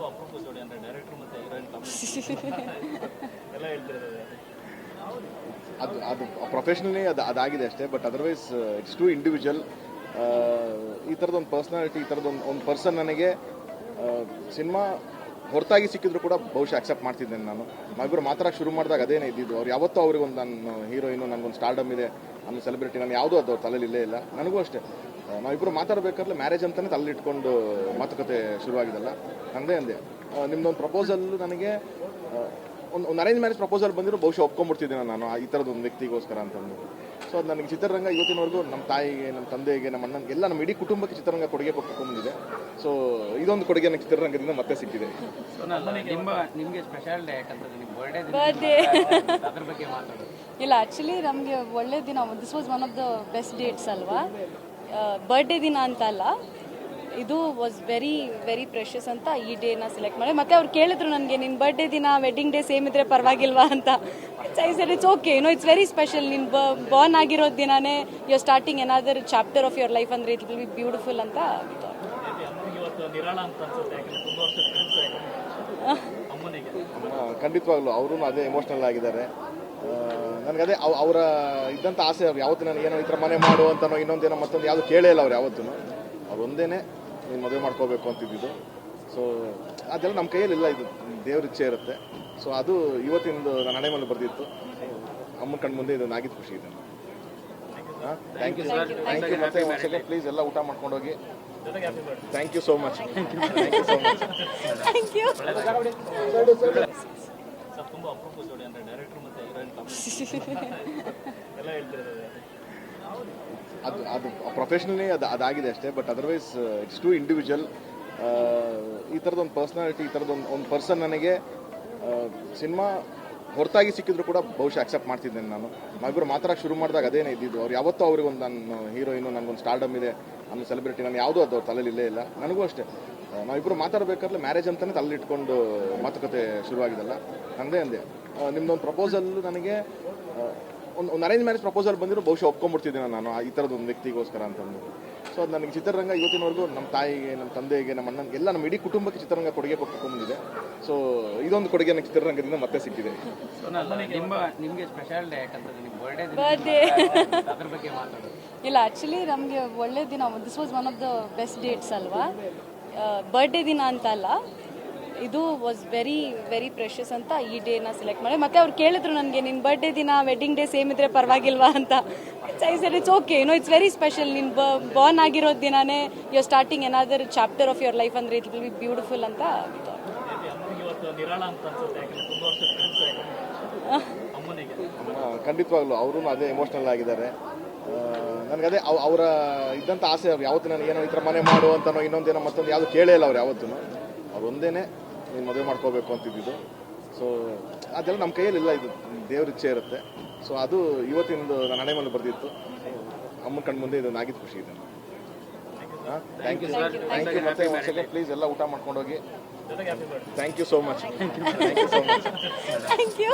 ತುಂಬಾ ಅಪರೂಪ ಜೋಡಿ ಡೈರೆಕ್ಟರ್ ಮತ್ತೆ ಹೀರೋಯಿನ್ ಎಲ್ಲ ಹೇಳ್ತಿರೋದು ಅದು. ಅದು ಪ್ರೊಫೆಷ್ನಲಿ ಅದು, ಅದಾಗಿದೆ ಅಷ್ಟೇ but otherwise it's to individual ಈ ಥರದೊಂದು ಪರ್ಸ್ನಾಲಿಟಿ ಈ ಥರದೊಂದು ಒಂದು ಪರ್ಸನ್ ನನಗೆ ಸಿನಿಮಾ ಹೊರತಾಗಿ ಸಿಕ್ಕಿದ್ರು ಕೂಡ ಬಹುಶಃ ಅಕ್ಸೆಪ್ಟ್ ಮಾಡ್ತಿದ್ದೇನೆ ನಾನು. ನಾವಿಬ್ಬರು ಮಾತ್ರ ಶುರು ಮಾಡಿದಾಗ ಅದೇನೇ ಇದ್ದಿದ್ದು. ಅವ್ರು ಯಾವತ್ತೂ ಅವ್ರಿಗೊಂದು ನಾನು ಹೀರೋಯಿನು ನನಗೊಂದು ಸ್ಟಾರ್ಡಮ್ ಇದೆ ನನ್ನ ಸೆಲೆಬ್ರಿಟಿ ನಾನು ಯಾವುದೂ ಅದು ಅವ್ರ ತಲೆಯಲ್ಲಿ ಇಲ್ಲೇ ಇಲ್ಲ. ನನಗೂ ಅಷ್ಟೇ. ಆ, ನಾವಿಬ್ಬರು ಮಾತಾಡಬೇಕಾದ್ರೆ ಮ್ಯಾರೇಜ್ ಅಂತಲೇ ತಲ್ಲಿಟ್ಕೊಂಡು ಮಾತುಕತೆ ಶುರುವಾಗಿದೆಲ್ಲ. ಅಂದೇ. ಅಂದೆ ನಿಮ್ದೊಂದು ಪ್ರಪೋಸಲ್ ನನಗೆ ಒಂದು ಒಂದು ಅರೇಂಜ್ ಮ್ಯಾರೇಜ್ ಪ್ರಪೋಸಲ್ ಬಂದಿರೋ ಬಹುಶಃ ಒಪ್ಕೊಂಡ್ಬಿಡ್ತಿದ್ದೀನಿ ನಾನು ಆ- ಈ ಥರದೊಂದು ಒಂದು ವ್ಯಕ್ತಿಗೋಸ್ಕರ ಅಂತಂದು. ಸೊ ಅದು ನನಗೆ ಚಿತ್ರರಂಗ ಇವತ್ತಿನವರೆಗೂ ನಮ್ಮ ತಾಯಿಗೆ ನಮ್ಮ ತಂದೆಗೆ ನಮ್ಮ ಅಣ್ಣನಿಗೆ ಎಲ್ಲ ನಮ್ಮ ಇಡೀ ಕುಟುಂಬಕ್ಕೆ ಚಿತ್ರರಂಗ ಕೊಡುಗೆ ಕೊಟ್ಕೊಂಡ್ಬಂದಿದೆ ಸೊ ಇದೊಂದು ಕೊಡುಗೆ ನನಗೆ ಚಿತ್ರರಂಗದಿಂದ ಮತ್ತೆ ಸಿಕ್ಕಿದೆ. ನಿಮ್ಮ ನಿಮಗೆ ಸ್ಪೆಷಲ್ ಡೇ ಯಾಕಂತಂದ್ರೆ ನಿಮ್ಮ ಬರ್ಡೇ ಬರ್ಡೇ ಅದ್ರ ಬಗ್ಗೆ ಮಾತಾಡೋದು ಇಲ್ಲ ಆ್ಯಕ್ಚುಲಿ ನಮಗೆ ಒಳ್ಳೆ ದಿನ this was one of the best dates ಅಲ್ವಾ? ಬರ್ಡೇ ದಿನ ಅಂತ ಅಲ್ಲ ಇದು ವಾಸ್ ವೆರಿ ವೆರಿ ಪ್ರೆಷಸ್ ಅಂತ ಈ ಡೇನ ಸೆಲೆಕ್ಟ್ ಮಾಡಿ ಮತ್ತೆ ಅವ್ರು ಕೇಳಿದ್ರು ನನಗೆ ನಿನ್ನ ಬರ್ಡೇ ದಿನ ವೆಡ್ಡಿಂಗ್ ಡೇ ಸೇಮ್ ಇದ್ರೆ ಪರವಾಗಿಲ್ವಾ? ಅಂತ. I said it's okay no it's very special ನಿನ್ನ ಬರ್ನ್ ಆಗಿರೋ ದಿನಾನೇ ಯು ಸ್ಟಾರ್ಟಿಂಗ್ ಏನಾದರೂ ಚಾಪ್ಟರ್ ಆಫ್ ಯುವರ್ ಲೈಫ್ ಅಂದರೆ ಇಟ್ ವಿಲ್ ಬಿ ಬ್ಯೂಟಿಫುಲ್ ಅಂತ ಅಮ್ಮನಿಗೆ ಇವತ್ತು ನಿರಾಳ ಅಂತ ಅನ್ಸುತ್ತೆ ಯಾಕಂದ್ರೆ ತುಂಬಾ ವರ್ಷದ ಫ್ರೆಂಡ್ಸ್ ಅಮ್ಮನಿಗೆ. ಆ, ಖಂಡಿತವಾಗ್ಲೂ. ಅವರು ಅದೇ ಎಮೋಷನಲ್ ಆಗಿದ್ದಾರೆ. ನನಗದೇ ಅವರ ಇದ್ದಂಥ ಆಸೆ ಅವ್ರು ಯಾವತ್ತು ನಾನು ಏನೋ ಈ ಥರ ಮನೆ ಮಾಡು ಅಂತನೋ ಇನ್ನೊಂದೇನೋ ಮತ್ತೊಂದು ಯಾವುದು ಕೇಳೇ ಇಲ್ಲ ಅವ್ರು ಯಾವತ್ತೂ. ಅವ್ರು ಒಂದೇನೆ ನೀನು ಮದುವೆ ಮಾಡ್ಕೋಬೇಕು ಅಂತಿದ್ದು ಸೊ ಅದೆಲ್ಲ ನಮ್ಮ ಕೈಯಲ್ಲಿ ಇಲ್ಲ. ಇದು ದೇವ್ರ ಇಚ್ಛೆ ಇರುತ್ತೆ. ಸೊ ಅದು ಇವತ್ತಿಂದು ನನ್ನ ಹಣೆ ಮೇಲೆ ಬರ್ದಿತ್ತು. ಅಮ್ಮನ ಕಣ್ಣು ಮುಂದೆ ಇದು ನಾಗಿದ್ದು ಖುಷಿ ಇದೆ. Thank you sir thank you ಮತ್ತೆ ಒಂದು ಸೆಕೆಂಡ್ ಪ್ಲೀಸ್ ಎಲ್ಲ ಊಟ ಮಾಡ್ಕೊಂಡು ಹೋಗಿ. Thank you so much thank you so much thank you sir ತುಂಬಾ ಅಪರೂಪ ಜೋಡಿ ಡೈರೆಕ್ಟರ್ ಹೀರೋಯಿನ್ ಎಲ್ಲ ಹೇಳ್ತಿರೋದು ಅದು. ಅದು ಪ್ರೊಫೆಷ್ನಲಿ ಅದು ಅದಾಗಿದೆ ಅಷ್ಟೇ but otherwise it's to individual ಈ ಥರದೊಂದು ಪರ್ಸ್ನಾಲಿಟಿ ಈ ಥರದೊಂದು ಒಂದು ಪರ್ಸನ್ ನನಗೆ ಸಿನಿಮಾ ಹೊರತಾಗಿ ಸಿಕ್ಕಿದ್ರು ಕೂಡ ಬಹುಶಃ ಅಕ್ಸೆಪ್ಟ್ ಮಾಡ್ತಿದ್ದೇನೆ ನಾನು. ನಾವಿಬ್ಬರು ಮಾತಾಡಕ್ಕೆ ಶುರು ಮಾಡಿದಾಗ ಅದೇನೇ ಇದ್ದಿದ್ದು. ಅವ್ರು ಯಾವತ್ತೂ ಅವ್ರಿಗೊಂದು ನನ್ನ ನಾನು ಹೀರೋಯಿನು ನನಗೊಂದು ಸ್ಟಾರ್ಡಮ್ ಇದೆ ನನ್ನ ಸೆಲೆಬ್ರಿಟಿ ನಾನು ಯಾವುದೂ ಅದು ಅವ್ರ ತಲೆಯಲ್ಲಿ ಇಲ್ಲೇ. ನನಗೂ ಅಷ್ಟೇ. ನಾವಿಬ್ಬರು ಮಾತಾಡಬೇಕಾದ್ರೆ ಮ್ಯಾರೇಜ್ ಅಂತಲೇ ತಲ್ಲಿಟ್ಕೊಂಡು ಮಾತುಕತೆ ಶುರುವಾಗಿದೆಲ್ಲ. ಅಂದೆ. ಅಂದೆ ನಿಮ್ದೊಂದು ಪ್ರಪೋಸಲ್ ನನಗೆ ಒಂದು ಒಂದು ಅರೇಂಜ್ ಮ್ಯಾರೇಜ್ ಪ್ರಪೋಸಲ್ ಬಂದಿರೋ ಬಹುಶಃ ಒಪ್ಕೊಂಡ್ಬಿಡ್ತಿದ್ದೀನಿ ನಾನು ಆ- ಈ ಥರದ್ದು ಒಂದು ವ್ಯಕ್ತಿಗೋಸ್ಕರ ಅಂತಂದು. ಸೊ ಅದು ನನಗೆ ಚಿತ್ರರಂಗ ಇವತ್ತಿನವರೆಗೂ ನಮ್ಮ ತಾಯಿಗೆ ನಮ್ಮ ತಂದೆಗೆ ನಮ್ಮ ಅಣ್ಣನಿಗೆ ಎಲ್ಲ ನಮ್ಮ ಇಡೀ ಕುಟುಂಬಕ್ಕೆ ಚಿತ್ರರಂಗ ಕೊಡುಗೆ ಕೊಟ್ಕೊಂಡ್ಬಂದಿದೆ ಸೊ ಇದೊಂದು ಕೊಡುಗೆ ನನಗೆ ಚಿತ್ರರಂಗದಿಂದ ಮತ್ತೆ ಸಿಕ್ಕಿದೆ. ನಿಮ್ಮ ನಿಮಗೆ ಸ್ಪೆಷಲ್ ಡೇ ಯಾಕಂತಂದ್ರೆ ನಿಮ್ಮ ಬರ್ಡೇ ಬರ್ಡೇ ಅದ್ರ ಬಗ್ಗೆ ಮಾತಾಡೋದು ಇಲ್ಲ ಆ್ಯಕ್ಚುಲಿ ನಮಗೆ ಒಳ್ಳೆ ದಿನ this was one of the best dates ಅಲ್ವಾ? ಬರ್ಡೇ ದಿನ ಅಂತ ಅಲ್ಲ ಇದು ವಾಸ್ ವೆರಿ ವೆರಿ ಪ್ರೆಷಸ್ ಅಂತ ಈ ಡೇನ ಸೆಲೆಕ್ಟ್ ಮಾಡಿ ಮತ್ತೆ ಅವ್ರು ಕೇಳಿದ್ರು ನನಗೆ ನಿನ್ನ ಬರ್ಡೇ ದಿನ ವೆಡ್ಡಿಂಗ್ ಡೇ ಸೇಮ್ ಇದ್ರೆ ಪರವಾಗಿಲ್ವಾ ಅಂತ. I said it's okay no it's very special ನಿನ್ನ ಬರ್ನ್ ಆಗಿರೋ ದಿನನೇ ಯು ಸ್ಟಾರ್ಟಿಂಗ್ ಏನಾದರೂ ಚಾಪ್ಟರ್ ಆಫ್ ಯುವರ್ ಲೈಫ್ ಅಂದರೆ ಇಟ್ ವಿಲ್ ಬಿ ಬ್ಯೂಟಿಫುಲ್ ಅಂತ ಖಂಡಿತವಾಗ್ಲು ಇವತ್ತು ನಿರಾಳ ಅಂತ ಅನ್ಸುತ್ತೆ ಯಾಕಂದ್ರೆ ತುಂಬಾ ವರ್ಷದ ಫ್ರೆಂಡ್ಸ್ ಅಮ್ಮನಿಗೆ ಖಂಡಿತವಾಗ್ಲೂ ಅವರು ಅದೇ ಎಮೋಷನಲ್ ಆಗಿದ್ದಾರೆ. ನನಗದೇ ಅವರ ಇದ್ದಂಥ ಆಸೆ ಅವ್ರು ಯಾವತ್ತೂ ನಾನು ಏನೋ ಈ ಥರ ಮನೆ ಮಾಡು ಅಂತನೋ ಇನ್ನೊಂದೇನೋ ಮತ್ತೊಂದು ಯಾವುದು ಕೇಳೇ ಇಲ್ಲ ಅವ್ರು ಯಾವತ್ತೂ. ಅವ್ರು ಒಂದೇ ನೀನು ಮದುವೆ ಮಾಡ್ಕೋಬೇಕು ಅಂತಿದ್ದು ಸೊ ಅದೆಲ್ಲ ನಮ್ಮ ಕೈಯಲ್ಲಿ ಇಲ್ಲ ಇದು. ದೇವ್ರ ಇಚ್ಛೆ ಇರುತ್ತೆ. ಸೊ ಅದು ಇವತ್ತಿನದು ನನ್ನ ಹಣೆ ಮೇಲೆ ಬರ್ದಿತ್ತು. ಅಮ್ಮನ ಕಣ್ಣು ಮುಂದೆ ಇದು ಆಗಿದ್ದು ಖುಷಿ ಇದೆ. Thank you sir thank you ಮತ್ತೆ ಒಂದು ಸೆಕೆಂಡ್ ಪ್ಲೀಸ್ ಎಲ್ಲ ಊಟ ಮಾಡ್ಕೊಂಡು ಹೋಗಿ thank you so much thank you so much thank you